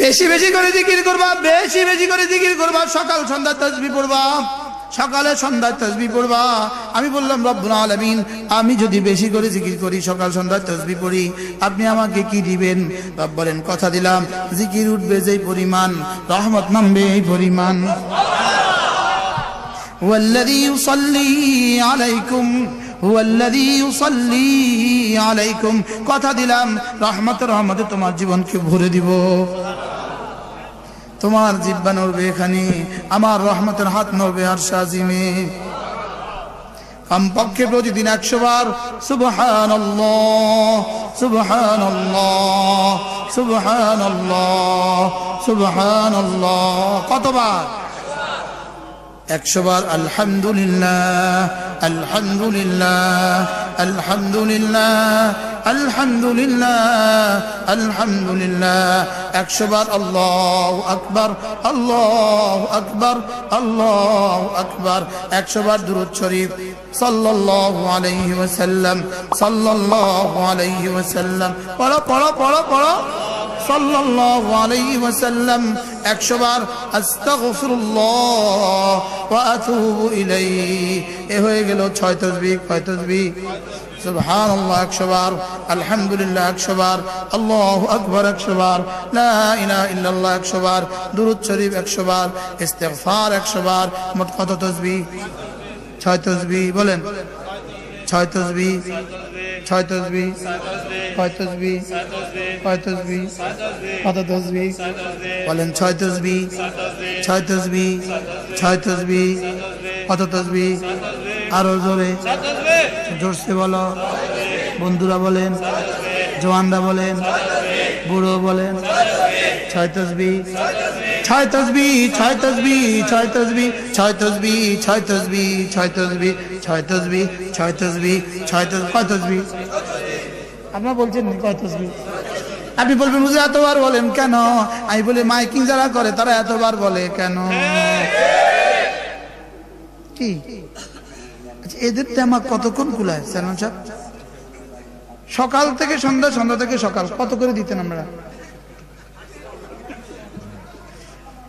বেশি বেশি করে জিকির করবা বেশি বেশি করে জিকির করবা সকাল সন্ধ্যা তসবি পড়বা সকালে সন্ধ্যায় তসবি পড়বা আমি বললাম রব্বুল আলামিন আমি যদি বেশি করে জিকির করি সকাল সন্ধ্যায় তসবি পড়ি আপনি আমাকে কি দিবেন রব বলেন কথা দিলাম জিকির উঠবে যেই পরিমাণ রহমত নামবে এই পরিমাণ والذي يصلي عليكم আলাইকুম। কথা দিলাম, রহমত রহমতে তোমার জীবনকে ভরে দিব। তোমার জিব্বা নড়বে এখানে, আমার রহমতের হাত নড়বে আর সাজিমে কমপক্ষে প্রতিদিন একশো বার সুবহান সুবহান সুবহান সুবহান কতবার? একশো বার আলহামদুলিল্লাহ আলহামদুলিল্লাহ আলহামদুলিল্লাহ আলহামদুলিল্লাহ আলহামদুলিল্লাহ। একশো বার আল্লাহ আকবর আল্লাহ আকবর আল্লাহ আকবর। একশো বার দুরুদ শরীফ, সাল্লাল্লাহু আলাইহি ওয়াসাল্লাম, সাল্লাল্লাহু আলাইহি ওয়াসাল্লাম। পড়ো পড়ো পড়ো পড়ো। সাল্লাল্লাহু আলাইহি ওয়াসাল্লাম একশো বার এ হয়ে গেল ছয় তসবি একশো বার একশো বার আকবর, একশো বার ইল্লাল্লাহ শরীফ, একশো বার ইস্তেফার একশো বার তসবি? ছয় তসবি, বলেন। 6 তাসবিহ ছয় তসবি কয় তসবি কয় তসবি কত তসবি বলেন ছয় তসবি ছয় তসবি ছয় তসবি কত তসবি আরও জোরে জোরসে বলো বন্ধুরা বলেন জওয়ানরা বলেন বুড়ো বলেন ছয় তসবি ছয় তসবি ছয় তসবি ছয় তসবি ছয় তসবি ছয় তসবি ছয় তসবি ছয় তসবি ছয় তসবি ছয় তসবি, কয় তসবি? আপনার বলছেন কয় তসবি? আপনি বলবেন বুঝে এতবার বলেন কেন? আমি বলি, মাইকিং যারা করে, তারা এতবার বলে কেন? কি? আচ্ছা এদের আমার কতক্ষণ কুলায় সালমান সাহেব? সকাল থেকে সন্ধ্যা সন্ধ্যা থেকে সকাল। কত করে দিতেন আমরা?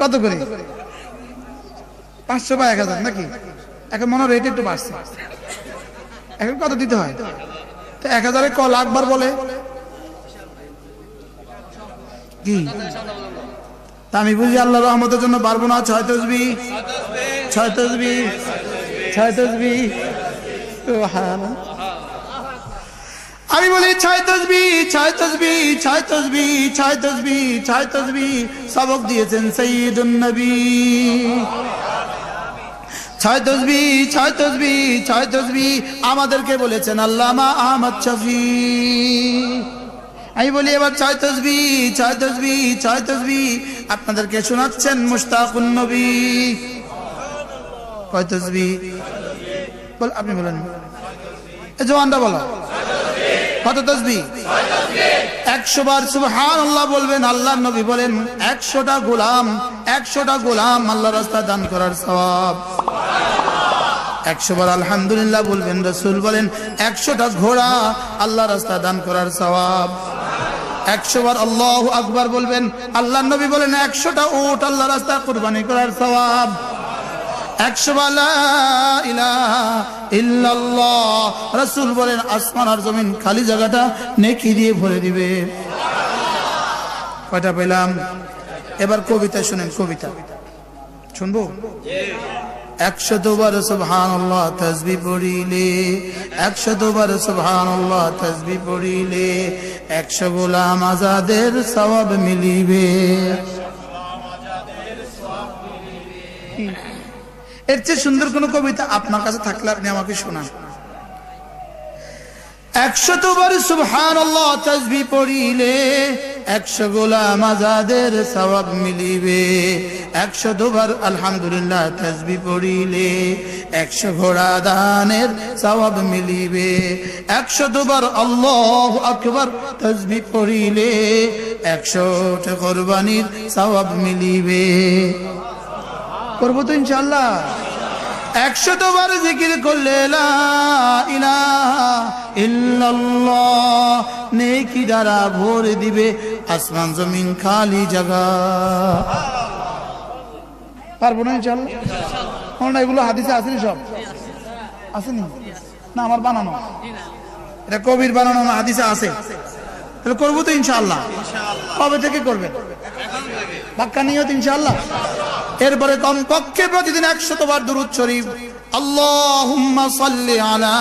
কত করে? পাঁচশো বা এক হাজার নাকি? এখন মনে রেট একটু বাড়ছে। এখন কত দিতে হয়? তো এক হাজারে ক লাখবার বলে। কি? তা আমি বুঝি আল্লাহ রহমতের জন্য পারব না। ছয় তসবি। ছয় তসবি। ছয় তসবি। আমি বলি ছয় তসবি ছয় তসবি ছয় তসবি ছয় তসবি ছয় তসবি। সবক দিয়েছেন সঈদুন নবী। ছয় তসবি ছয় তসবি ছয় তসবি, আমাদেরকে বলেছেন আল্লামা আহমদ শফি। আমি বলি, এবার ছয় তসবি ছয় তসবি ছয় তসবি, আপনাদেরকে শোনাচ্ছেন মুস্তাকুন নবী। কয় তসবি? বল, আপনি বলেন। এ জওয়ানটা বলো। কত তসবি? একশো বার সুবহান আল্লাহ বলবেন আল্লাহ নবী বলেন, একশোটা গোলাম একশোটা গোলাম আল্লাহ রাস্তা দান করার সওয়াব। একশো বার আলহামদুলিল্লাহ বলবেন, রসুল বলেন, একশোটা ঘোড়া আল্লাহ রাস্তা দান করার সওয়াব। একশো বার আল্লাহ আকবার বলবেন আল্লাহ নবী বলেন, একশোটা উট আল্লাহ রাস্তা কোরবানি করার সওয়াব। একশো রসুল বলেন, আসমান আর জমিন খালি জায়গাটা নেকি দিয়ে ভরে দিবে। কয়টা এবার কবিতা শুনেন, কবিতা। শুনব? একশতবার সুবহানাল্লাহ তাসবিহ পড়িলে, একশতবার সুবহানাল্লাহ তাসবিহ পড়িলে, একশো গোলাম আজাদের সওয়াব মিলিবে। এর চেয়ে সুন্দর কোন কবিতা আপনার কাছে থাকলে আপনি আমাকে শোনান। একশতবার সুবহানাল্লাহ তাসবিহ পড়িলে একশো গোলাম আজাদের সবাব মিলিবে, একশো দুবার আলহামদুলিল্লাহ তসবি পড়িলে, একশো ঘোড়া দানের সবাব মিলিবে, একশো দুবার আল্লাহ আকবর তসবি পড়িলে একশো কোরবানির সবাব মিলিবে। করব তো ইনশাল্লাহ একশত বার জিকির করলে নেকি দ্বারা ভরে দিবে আসমান জমিন খালি জায়গা। পারব না না এগুলো হাদিসে আসেনি সব। আসেনি? না, আমার বানানো। এটা কবির বানানো না, হাদিসে আছে। তাহলে করব তো ইনশাল্লাহ। কবে থেকে করবে? বাক্কা নিয়ত ইনশাল্লাহ? এরপরে কমপক্ষে প্রতিদিন একশত বার দুরুদ শরীফ, আল্লাহুম্মা সাল্লি আলা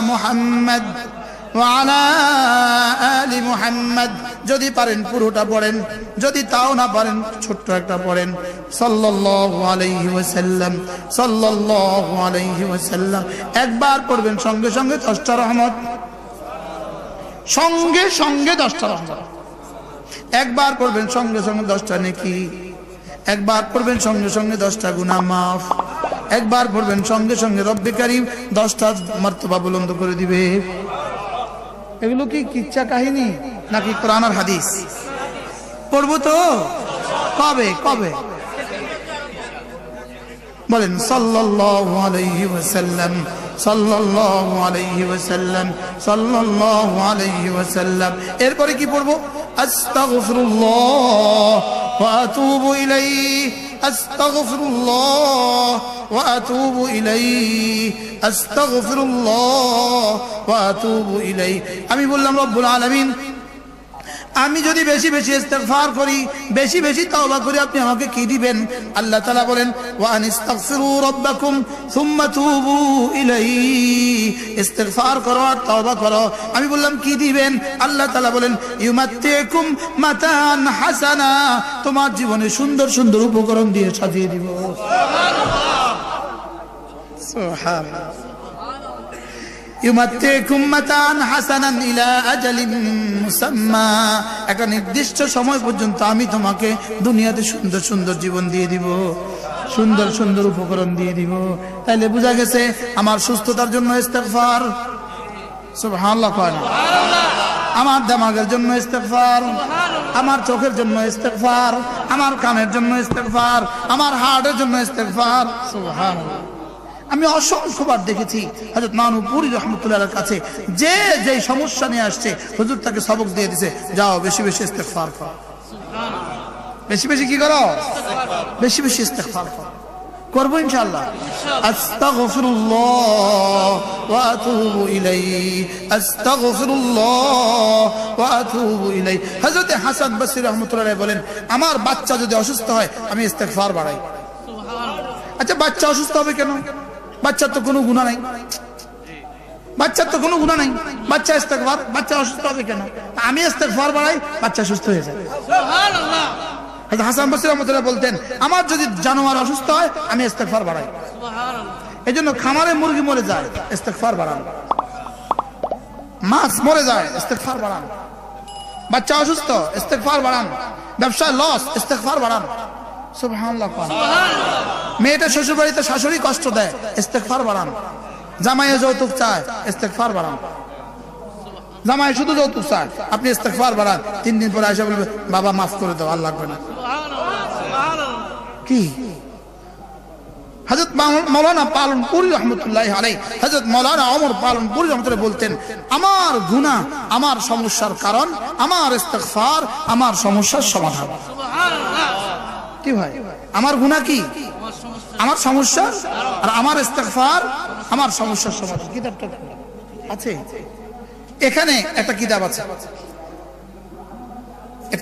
মুহাম্মদ। যদি পারেন পুরোটা পড়েন, যদি তাও না পারেন, ছোট্ট একটা পড়েন। সাল্লাম সাল্লাম একবার পড়বেন, সঙ্গে সঙ্গে দশটা রহমত। সঙ্গে সঙ্গে দশটা রহমত। একবার পড়বেন, সঙ্গে সঙ্গে দশটা নেকি। একবার পড়বেন, সঙ্গে সঙ্গে দশটা গুণা মাফ। একবার পড়বেন, সঙ্গে সঙ্গে রব্বিকারী দশটা মার্তবা বলন্দ করে দিবে। এগুলো কি কিচ্ছা কাহিনী নাকি কোরআন আর হাদিস? পড়ব তো। কবে? কবে? বলেন, সাল্লাল্লাহু আলাইহি ওয়াসাল্লাম, সাল্লাল্লাহু আলাইহি ওয়াসাল্লাম, সাল্লাল্লাহু আলাইহি ওয়াসাল্লাম। এরপরে কি পড়ব? আস্তাগফিরুল্লাহ। ওয়া আতুবু ইলাইহি আস্তাগফিরুল্লাহ ওয়া আতুবু ইলাইহি আস্তাগফিরুল্লাহ ওয়া আতুবু ইলাইহি আমি বললাম রব্বুল আলামিন আমি যদি বেশি বেশি ইস্তেগফার করি, বেশি বেশি তওবা করি, আপনি আমাকে কি দিবেন? আল্লাহ তাআলা বলেন ওয়া আনিস্তাগফিরু রাব্বাকুম সুম্মা তুবু ইলাইহি। ইস্তেগফার করো আর তওবা করো। আমি বললাম, কি দিবেন? আল্লাহ তাআলা বলেন, ইউমাত্তিকুম মাতান হাসানা। তোমার জীবনে সুন্দর সুন্দর উপকরণ দিয়ে সাজিয়ে দিব। সুবহানাল্লাহ। একটা নির্দিষ্ট সময় পর্যন্ত আমি তোমাকে দুনিয়াতে সুন্দর সুন্দর জীবন দিয়ে দিব, সুন্দর সুন্দর উপকরণ দিয়ে দিব। তাইলে বোঝা গেছে আমার সুস্থতার জন্য ইস্তেগফার। সুবহানাল্লাহ আমার দামাগের জন্য ইস্তেগফার। আমার চোখের জন্য ইস্তেগফার। আমার কানের জন্য ইস্তেগফার। আমার হার্টের জন্য ইস্তেগফার। সুবহানাল্লাহ। আমি অসংখ্যবার দেখেছি হজরত মানুপুরি রহমতুল্লাহ কাছে। যে যে সমস্যা নিয়ে আসছে হুজুর তাকে সবক দিয়ে দিছে। যাও বেশি বেশি ইস্তেগফার কর। বেশি বেশি কি করো? বেশি বেশি ইস্তেগফার কর। করব ইনশাআল্লাহ। আস্তাগফিরুল্লাহ ওয়া আতুবু ইলাইহি। আস্তাগফিরুল্লাহ ওয়া আতুবু ইলাইহি। হযরত হাসান বসরি রাহমাতুল্লাহ বলেন আমার বাচ্চা যদি অসুস্থ হয় আমি ইস্তেগফার বাড়াই। আচ্ছা বাচ্চা অসুস্থ হবে কেন? বাচ্চার তো কোনো গুণা নাই। বাচ্চার তো কোনো গুণা নাই। বাচ্চা ইস্তেকবার বাচ্চা অসুস্থ হবে কেন? আমি ইস্তেকবার বাড়াই বাচ্চা সুস্থ হয়ে যায়। হযরত হাসান বসরি রহমতুল্লাহ বলতেন আমার যদি জানোয়ার অসুস্থ হয় আমি ইস্তেকবার বাড়াই। এই জন্য খামারে মুরগি মরে যায় ইস্তেকবার বাড়ান। মাছ মরে যায় ইস্তেকবার বাড়ান। বাচ্চা অসুস্থ ইস্তেকবার বাড়ান। ব্যবসায় লস ইস্তেকবার বাড়ান। সুবহানাল্লাহ সুবহানাল্লাহ। মেয়েটা শ্বশুর বাড়িতে শাশুড়ি কষ্ট দেয়। ইস্তেকফার বাড়ান। জামাইয়ে যৌতুক চায় ইস্তেকফার বাড়ান। জামাই শুধু যৌতুক চায় আপনি ইস্তেকফার বাড়ান। তিন দিন পরে এসে বলবে বাবা মাফ করে দাও আল্লাহ লাগবে না কি? হজরত মৌলানা পালন পুরি রহমতুল্লাহ আলাই হজরত মৌলানা অমর পালন পুরি রহমতুল্লাহ বলতেন আমার গুনাহ আমার সমস্যার কারণ আমার ইস্তেকফার আমার সমস্যার সমাধান। কি ভাই? আমার গুণা কি? আমার সমস্যা আর আমার ইস্তেগফার আমার সমস্যার সমাধান। কিতাবটা আছে? এখানে একটা কিতাব আছে।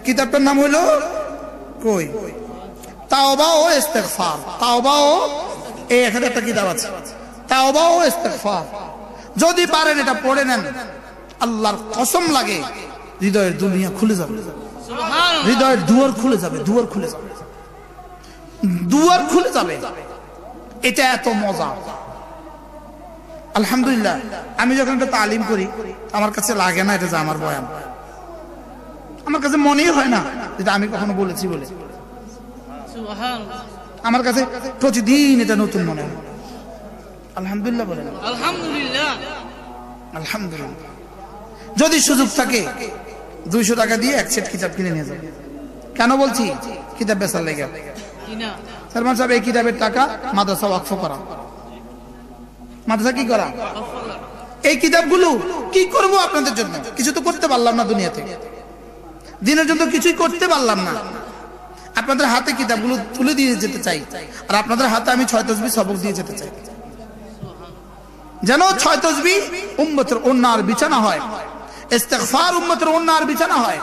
কিতাবটার নাম হলো কই? তাওবা ও ইস্তেগফার। তাওবা ও এই এখানে একটা কিতাব আছে। তাওবা ও ইস্তেগফার। যদি পারেন এটা পড়ে নেন। আল্লাহর কসম লাগে হৃদয়ের দুনিয়া খুলে যাবে। হৃদয়ের দুয়ার খুলে যাবে দুয়ার খুলে যাবে। দুয়ার খুলে যাবে। এটা এত মজা। আলহামদুলিল্লাহ আমি যখন একটা তালিম করি আমার কাছে লাগে না এটা যে আমার বয়ান। আমার কাছে মনেই হয় না যেটা আমি কখনো বলেছি বলে। আমার কাছে প্রতিদিন এটা নতুন মনে হয়। আলহামদুলিল্লাহ বলেন। আলহামদুলিল্লাহ। আলহামদুলিল্লাহ। যদি সুযোগ থাকে দুইশো টাকা দিয়ে এক সেট কিতাব কিনে নিয়ে যাবে কেন বলছি? কিতাব বেচার লেগে। সালমান সাহেব, এই কিতাবের টাকা মাদ্রাসা ওয়াকফ করা। মাদ্রাসা কি করা? এই কিতাবগুলো কি করব আপনাদের জন্য? কিছু তো করতে পারলাম না দুনিয়াতে। দিনের জন্য কিছুই করতে পারলাম না। আপনাদের হাতে কিতাবগুলো তুলে দিয়ে যেতে চাই। আর আপনাদের হাতে আমি ছয় তসবি সবক দিয়ে যেতে চাই। যেন ছয় তসবি উম্মতের অন্যার বিছানা হয়। ইস্তেগফার উম্মতের অন্যার বিছানা হয়।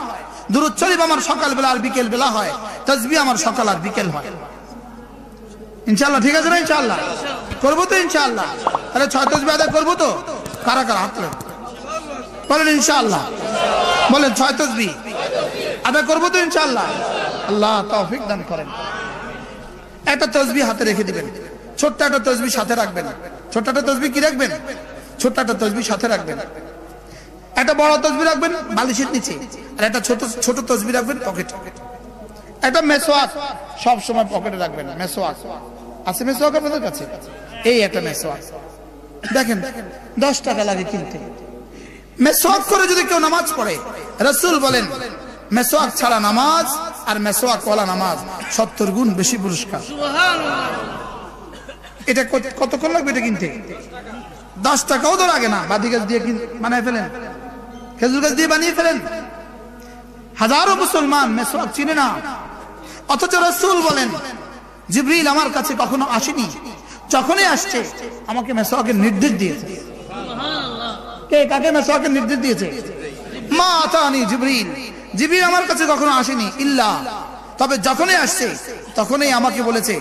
দুরুদ শরীফ আমার সকাল বেলা আর বিকেল বেলা হয়। তসবি আমার সকাল আর বিকেল হয়। ইনশাআল্লাহ, ঠিক আছে না ইনশাল্লাহ করব তো ইনশাল্লাহ তাহলে ছয় তসবি আদায় করব তো? কারা কারা? হাত বলেন ইনশাআল্লাহ। বলেন ছয় তসবি আদায় করব তো ইনশাআল্লাহ। আল্লাহ তৌফিক দান করেন। একটা তসবি হাতে রেখে দিবেন। ছোট্ট একটা তসবি সাথে রাখবেন। ছোট্ট একটা তসবি কি রাখবেন? ছোট্ট একটা তসবি সাথে রাখবেন। একটা বড় তসবি রাখবেন বালিশের নিচে। আর একটা ছোট ছোট তসবি রাখবেন পকেটে। একটা মেসোয়াক সব সময় পকেটে রাখবেন, মেসোয়াক। আছে মেসোয়াক আপনাদের কাছে এই একটা মেসোয়াক দেখেন দশ টাকা লাগে কিনতে। মেসোয়াক করে যদি কেউ নামাজ পড়ে রসুল বলেন মেসোয়াক ছাড়া নামাজ আর মেসোয়াক ওয়ালা নামাজ সত্তর গুণ বেশি পুরস্কার। এটা কত- কতক্ষণ লাগবে এটা কিনতে? দশ টাকাও তো লাগে না। বাদি গাছ দিয়ে বানায় ফেলেন। খেজুর গাছ দিয়ে বানিয়ে ফেলেন। হাজারো মুসলমান মেসোয়াক চিনে না। অথচ রসুল বলেন জিবরিল আমার কাছে কখনো আসেনি। যখনই আসছে, আমাকে মেসোয়াকের নির্দেশ দিয়েছে। কে, কাকে মেসোয়াকের নির্দেশ দিয়েছে? মা আতানি জিবরিল। জিবরিল আমার কাছে কখনো আসেনি, ইল্লা। তবে যখনই আসছে, তখনই আমাকে বলেছে,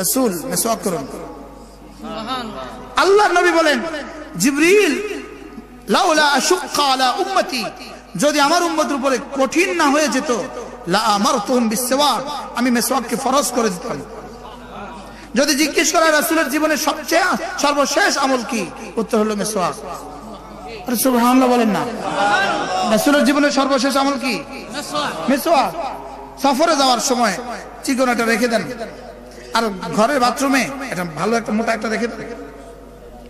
রসুল মেসোয়াক করুন। আল্লাহ নবী বলেন, জিবরিল, লাউলা আশুক্কা আলা উম্মতি। যদি আমার উম্মতের উপরে কঠিন না হয়ে যেত আমি মেসওয়াককে ফরজ করে দিতাম। যদি জিজ্ঞেস করা রাসুলের জীবনের সবচেয়ে সর্বশেষ আমল কি? উত্তর হলো মেসওয়াক। বলেন না। রাসূলের জীবনের সর্বশেষ আমল কি? মেসওয়াক। সফরে যাওয়ার সময় চিকন একটা রেখে দেন। আর ঘরের বাথরুমে এটা ভালো একটা মোটা একটা রেখে দেন।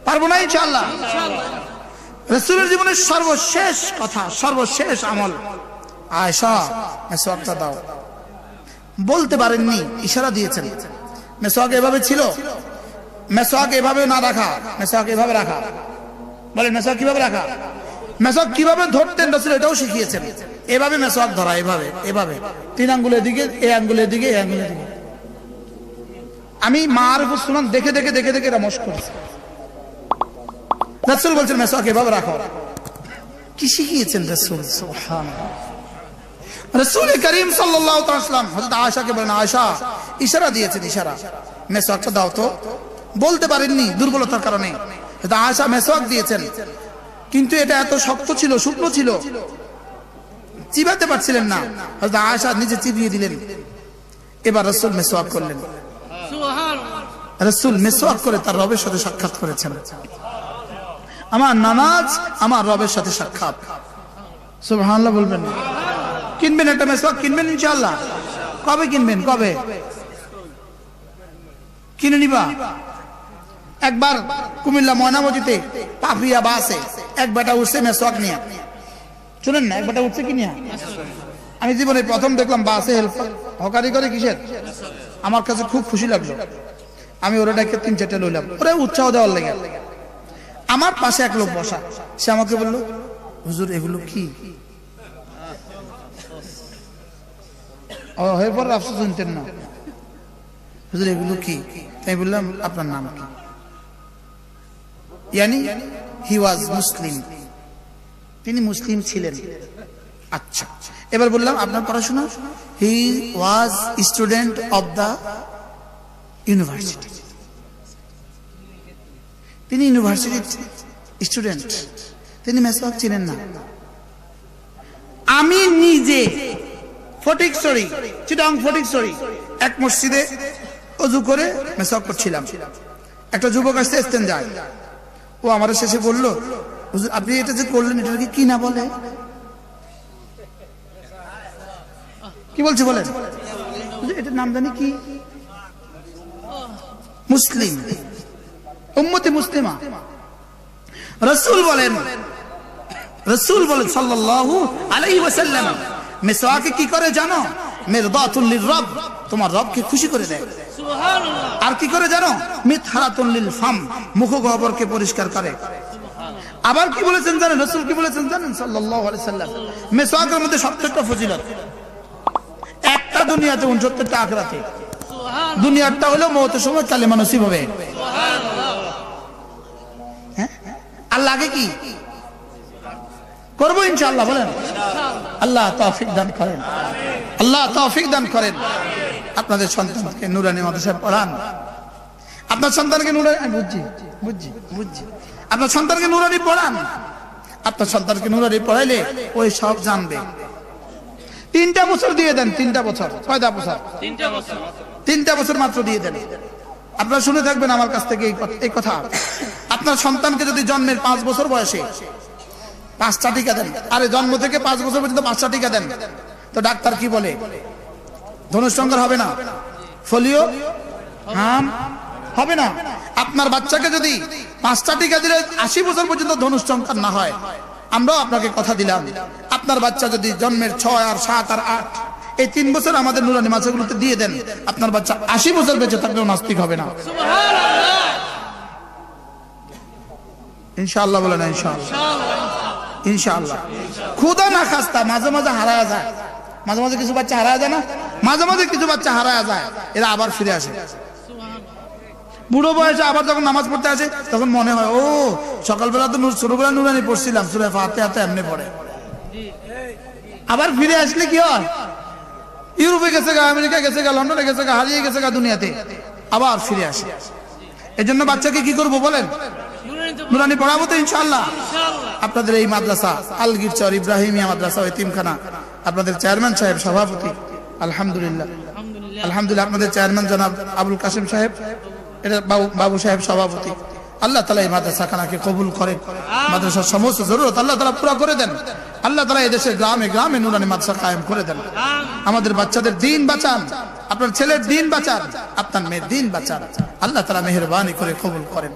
পারব না ইনশাআল্লাহ? রসুলের জীবনের সর্বশেষ কথা, সর্বশেষ আমল। আয়সা মেসোয়াকটা দাও। বলতে পারেননি, ইশারা দিয়েছেন। মেসোয়াক এভাবে ছিল? মেসোয়াক এভাবে না রাখা, মেসোয়াক এভাবে রাখা। বলেন, মেসোয়াক কীভাবে রাখা? মেসোয়াক কীভাবে ধরতেন রসুল, এটাও শিখিয়েছেন। এভাবে মেসোয়াক ধরা, এভাবে এভাবে। তিন আঙ্গুলের দিকে এ আঙ্গুলের দিকে এ আঙ্গুলের দিকে আমি মার সুনান দেখে দেখে দেখে দেখে এটা মশ করেছি। রাসূল বলছেন মেসওয়াক এভাবে রাখো। কি শিখিয়েছেন রাসূল? সুবহানাল্লাহ। রাসূল করিম সাল্লাম হযরত আয়েশাকে বলেন আয়েশা ইশারা দিয়েছেন ইশারা। মেসওয়াকটা দাও তো। বলতে পারেননি দুর্বলতার কারণে। হযরত আয়েশা মেসওয়াক দিয়েছেন। কিন্তু এটা এত শক্ত ছিল শুকনো ছিল। চিবাতে পারছিলেন না। আয়েশা নিজে চিবিয়ে দিলেন। এবার রাসূল মেসওয়াক করলেন। রাসূল মেসওয়াক করে তার রবের সাথে সাক্ষাৎ করেছেন। আমার নামাজ আমার রবের সাথে সাক্ষাৎ। সুবহানাল্লাহ বলবেন না। কিনবেন একটা মেসওয়াক কিনবেন ইনশাআল্লাহ। কবে কিনবেন? কবে? কিনে নিবা। একবার কুমিল্লা ময়নামতিতে পাপিয়া বাসে এক বেটা উঠছে মেসওয়াক নিয়ে। শুনেন না, এক বেটা উঠছে কি নিয়ে? আমি জীবনে প্রথম দেখলাম বাসে হেল্প হকারি করে কিসের? আমার কাছে খুব খুশি লাগল। আমি ওরা ডাকে তিন চারটে লইলাম। ওরা উৎসাহ দেওয়ার লেগে। আমার পাশে এক লোক বসা। সে আমাকে বলল, হুজুর, এগুলো কি? ও এরপর আফসোস শুনতেন না। হুজুর, এগুলো কি? তাই বললাম, আপনার নাম কি? ইয়ানি হি ওয়াজ মুসলিম তিনি মুসলিম ছিলেন। আচ্ছা এবার বললাম, আপনার পড়াশোনা? He was student of the university তিনি ইউনিভার্সিটির স্টুডেন্ট তিনি মেসওয়াক চিনেন না। আমি নিজে এক মসজিদে ও আমার শেষে আপনি এটা যে করলেন এটাকে কি না বলে? কি বলছে বলেন? এটার নাম জানি কি? মুসলিম। উম্মতি মুসলিমা। রসুল বলেন রসুল বলেন সাল্লাহ আলাইহি ওয়াসাল্লাম মিসওয়াকে কি করে জানো? মেরদাতুল্লির রব তোমার রবকে খুশি করে দেয়। আর কি করে জানো? মিথহারাতুল্লিল ফাম মুখ গহবরকে পরিষ্কার করে। আবার কি বলেছেন জানেন? রসুল কি বলেছেন জানেন? সাল্লাল্লাহু আলাইহি সাল্লাম। মেসওয়াকের মধ্যে সত্তরটা ফজিলত একটা দুনিয়াতে উনসত্তরটা আখরাতে। দুনিয়ারটা হলো মৌতের সময় কালেমা নসিব হবে। হ্যাঁ? আর লাগে কি? করব ইনশাআল্লাহ বলেন। আল্লাহ তৌফিক দান করেন। আল্লাহ তৌফিক দান করেন। আপনাদের সন্তানকে নুরানি মাদ্রাসায় পড়ান। আপনার সন্তানকে নুরানি বুঝছি বুঝছি বুঝছি। আপনার সন্তানকে নুরানি পড়ান। আপনার সন্তানকে নুরানি পড়াইলে ওই সব জানবে। তিনটা বছর দিয়ে দেন তিনটা বছর। কয়টা বছর? তিনটা বছর। তিনটা বছর মাত্র দিয়ে দেন। আপনারা শুনে থাকবেন আমার কাছ থেকে এই কথা। আপনার সন্তানকে যদি জন্মের পাঁচ বছর বয়সে পাঁচটা টিকা দেন। আরে জন্ম থেকে পাঁচ বছর পর্যন্ত পাঁচটা টিকা দেন। তো ডাক্তার কি বলে? ধনুষ্ঠঙ্কর হবে না। ফলিও? হাম? হবে না। আপনার বাচ্চাকে যদি পাঁচটা টিকা দিলে আশি বছর পর্যন্ত ধনুষ্ঠঙ্কর না হয় আমরাও আপনাকে কথা দিলাম। আপনার বাচ্চা যদি জন্মের ছয় আর সাত আর আট এই তিন বছর আমাদের নুরানি মাছগুলোতে দিয়ে দেন। আপনার বাচ্চা আশি বছর বেঁচে থাকলেও নাস্তিক হবে না। ইনশাআল্লাহ বলে না ইনশাআল্লাহ। ইনশাআল্লাহ। খুদা না খাস্তা, মাঝে মাঝে হারায় যায়। মাঝে মাঝে কিছু বাচ্চা হারায় যায় না, মাঝে মাঝে কিছু বাচ্চা হারায় যায়। এরা আবার ফিরে আসে। বুড়ো বয়সে আবার যখন নামাজ পড়তে আসে, তখন মনে হয়, ও, সকালবেলা তো ছোটবেলা নুরানি পড়ছিলাম, সুরে ফাতে হাতে এমনি পড়ে। আবার ফিরে আসলে কি হয়? ইউরোপে গেছে গা আমেরিকা গেছে গা, লন্ডনে গেছে গা, হারিয়ে গেছে গা দুনিয়াতে। আবার ফিরে আসে। এজন্য বাচ্চাকে কি করব বলেন? নুরানি পড়াবো তো ইনশাল্লাহ আপনাদের এই মাদ্রাসা আলগিরচর ইব্রাহিমিয়া মাদ্রাসা ও এতিমখানা আপনাদের চেয়ারম্যান সাহেব সভাপতি। আলহামদুলিল্লাহ। আলহামদুলিল্লাহ। আপনাদের চেয়ারম্যান জনাব আবুল কাসিম সাহেব এটা বাবু বাবু সাহেব সভাপতি। আল্লাহ তালা এই মাদ্রাসা খানাকে কবুল করেন মাদ্রাসার সমস্ত জরুরত আল্লাহ তালা পুরো করে দেন। আল্লাহ তালা এই দেশের গ্রামে গ্রামে নুরানি মাদ্রাসা কায়েম করে দেন। আমাদের বাচ্চাদের দিন বাঁচান। আপনার ছেলের দিন বাঁচান। আপনার মেয়ের দিন বাঁচান। আল্লাহ তালা মেহরবানি করে কবুল করেন।